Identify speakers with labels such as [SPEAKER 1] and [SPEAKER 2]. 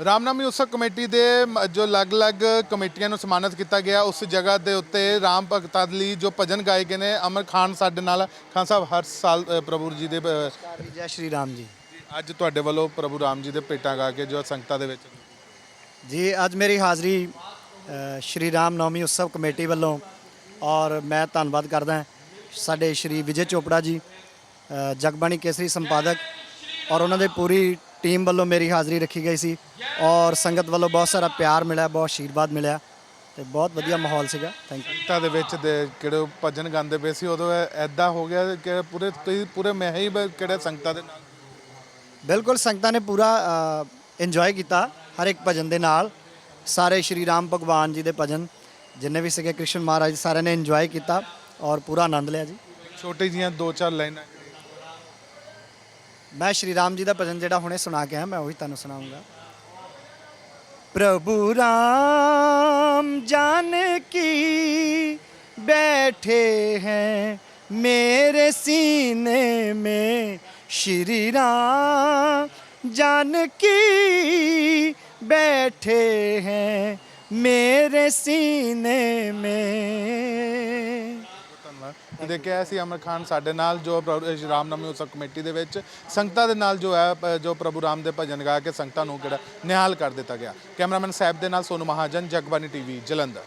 [SPEAKER 1] ਰਾਮਨਾਮੀ ਉਤਸਵ ਕਮੇਟੀ ਦੇ ਮ- ਜੋ ਅਲੱਗ-ਅਲੱਗ ਕਮੇਟੀਆਂ ਨੂੰ ਸਨਮਾਨਿਤ ਕੀਤਾ ਗਿਆ ਉਸ ਜਗ੍ਹਾ ਦੇ ਉੱਤੇ ਰਾਮ ਭਗਤਾਂ ਲਈ ਜੋ ਭਜਨ ਗਾਏ ਗਏ ਨੇ ਅਮਰ ਖਾਨ ਸਾਡੇ ਨਾਲ ਖਾਨ ਸਾਹਿਬ ਹਰ ਸਾਲ ਅ, ਪ੍ਰਭੂ ਜੀ ਦੇ ਅ,
[SPEAKER 2] ਜੈ ਸ਼੍ਰੀ ਰਾਮ ਜੀ।
[SPEAKER 1] ਅੱਜ ਤੁਹਾਡੇ ਵੱਲੋਂ ਪ੍ਰਭੂ ਰਾਮ ਜੀ ਦੇ ਭੇਟਾਂ ਗਾ ਕੇ ਜੋ ਸੰਗਤਾਂ ਦੇ ਵਿੱਚ
[SPEAKER 2] ਜੀ ਅੱਜ ਮੇਰੀ ਹਾਜ਼ਰੀ ਅ, ਸ਼੍ਰੀ ਰਾਮ ਨਵਮੀ ਉਤਸਵ ਕਮੇਟੀ ਵੱਲੋਂ ਔਰ ਮੈਂ ਧੰਨਵਾਦ ਕਰਦਾ ਹਾਂ ਸਾਡੇ ਸ਼੍ਰੀ ਵਿਜੇ ਚੋਪੜਾ ਜੀ ਅ, ਜਗਬਾਣੀ ਕੇਸਰੀ ਸੰਪਾਦਕ ਔਰ ਉਹਨਾਂ ਦੇ ਪੂਰੀ ਟੀਮ ਵੱਲੋਂ ਮੇਰੀ ਹਾਜ਼ਰੀ ਰੱਖੀ ਗਈ ਸੀ ਔਰ ਸੰਗਤ ਵੱਲੋਂ ਬਹੁਤ ਸਾਰਾ ਪਿਆਰ ਮਿਲਿਆ ਬਹੁਤ ਆਸ਼ੀਰਵਾਦ ਮਿਲਿਆ ਤੇ ਬਹੁਤ ਵਧੀਆ ਮਾਹੌਲ ਸੀਗਾ। ਥੈਂਕ ਯੂ
[SPEAKER 1] ਸੰਗਤਾਂ ਦੇ ਵਿੱਚ ਦੇ ਕਿਹੜੇ ਭਜਨ ਗਾਉਂਦੇ ਪਏ ਸੀ ਉਦੋਂ ਐਦਾਂ ਹੋ ਗਿਆ ਕਿ ਪੂਰੇ ਤੁਸੀਂ ਪੂਰੇ ਮੈਂ ਹੀ ਕਿਹੜੇ ਸੰਗਤਾਂ ਦੇ ਨਾਲ?
[SPEAKER 2] ਬਿਲਕੁਲ ਸੰਗਤਾਂ ਨੇ ਪੂਰਾ ਇੰਜੋਏ ਕੀਤਾ ਹਰ ਇੱਕ ਭਜਨ ਦੇ ਨਾਲ। ਸਾਰੇ ਸ਼੍ਰੀ ਰਾਮ ਭਗਵਾਨ ਜੀ ਦੇ ਭਜਨ ਜਿੰਨੇ ਵੀ ਸੀਗੇ ਕ੍ਰਿਸ਼ਨ ਮਹਾਰਾਜ ਸਾਰਿਆਂ ਨੇ ਇੰਜੋਏ ਕੀਤਾ ਔਰ ਪੂਰਾ ਆਨੰਦ ਲਿਆ ਜੀ।
[SPEAKER 1] ਛੋਟੀ ਜੀਆਂ ਦੋ ਚਾਰ ਲਾਈਨਾਂ
[SPEAKER 2] ਮੈਂ ਸ਼੍ਰੀ ਰਾਮ ਜੀ ਦਾ ਭਜਨ ਜਿਹੜਾ ਹੁਣੇ ਸੁਣਾ ਕੇ ਆਇਆ ਮੈਂ ਉਹੀ ਤੁਹਾਨੂੰ ਸੁਣਾਉਂਗਾ ਪ੍ਰਭੂ ਰਾਮ जानकी बैठे हैं मेरे सीने में श्री राम जानकी बैठे हैं मेरे सीने में
[SPEAKER 1] ਧੰਨਵਾਦ ਦੇਖਿਆ ਸੀ ਅਮਰ ਖਾਨ ਸਾਡੇ ਨਾਲ ਜੋ ਪ੍ਰਭੂ- ਅ, ਰਾਮਨਾਮੀ ਉਤਸਵ ਕਮੇਟੀ ਦੇ ਵਿੱਚ ਸੰਗਤਾਂ ਦੇ ਨਾਲ ਜੋ ਹੈ ਜੋ ਪ੍ਰਭੂ ਰਾਮ ਦੇ ਭਜਨ ਗਾ ਕੇ ਸੰਗਤਾਂ ਨੂੰ ਕਿਹੜਾ ਨਿਹਾਲ ਕਰ ਦਿੱਤਾ ਗਿਆ। ਕੈਮਰਾਮੈਨ ਸਾਹਿਬ ਦੇ ਨਾਲ ਸੋਨੂ ਮਹਾਜਨ ਜਗਬਾਨੀ ਟੀਵੀ ਜਲੰਧਰ।